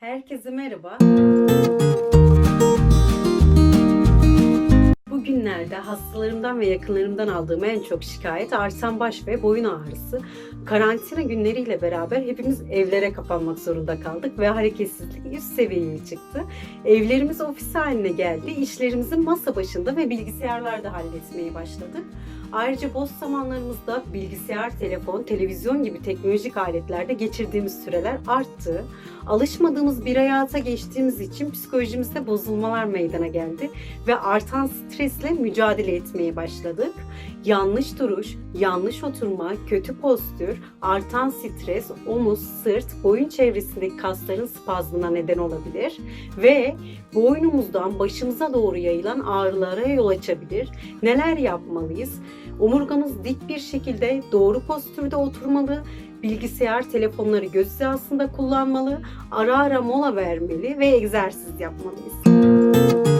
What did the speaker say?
Herkese merhaba. Bugünlerde hastalarımdan ve yakınlarımdan aldığım en çok şikayet artan baş ve boyun ağrısı. Karantina günleriyle beraber hepimiz evlere kapanmak zorunda kaldık ve hareketsizlik üst seviyeye çıktı. Evlerimiz ofis haline geldi. İşlerimizi masa başında ve bilgisayarlarda halletmeye başladık. Ayrıca boş zamanlarımızda bilgisayar, telefon, televizyon gibi teknolojik aletlerde geçirdiğimiz süreler arttı. Alışmadığımız bir hayata geçtiğimiz için psikolojimizde bozulmalar meydana geldi ve artan stresle mücadele etmeye başladık. Yanlış duruş, yanlış oturma, kötü postür, artan stres, omuz, sırt, boyun çevresindeki kasların spazmına neden olabilir ve boynumuzdan başımıza doğru yayılan ağrılara yol açabilir. Neler yapmalıyız? Omurgamız dik bir şekilde doğru postürde oturmalı, bilgisayar, telefonları göz hizasında kullanmalı, ara ara mola vermeli ve egzersiz yapmalıyız.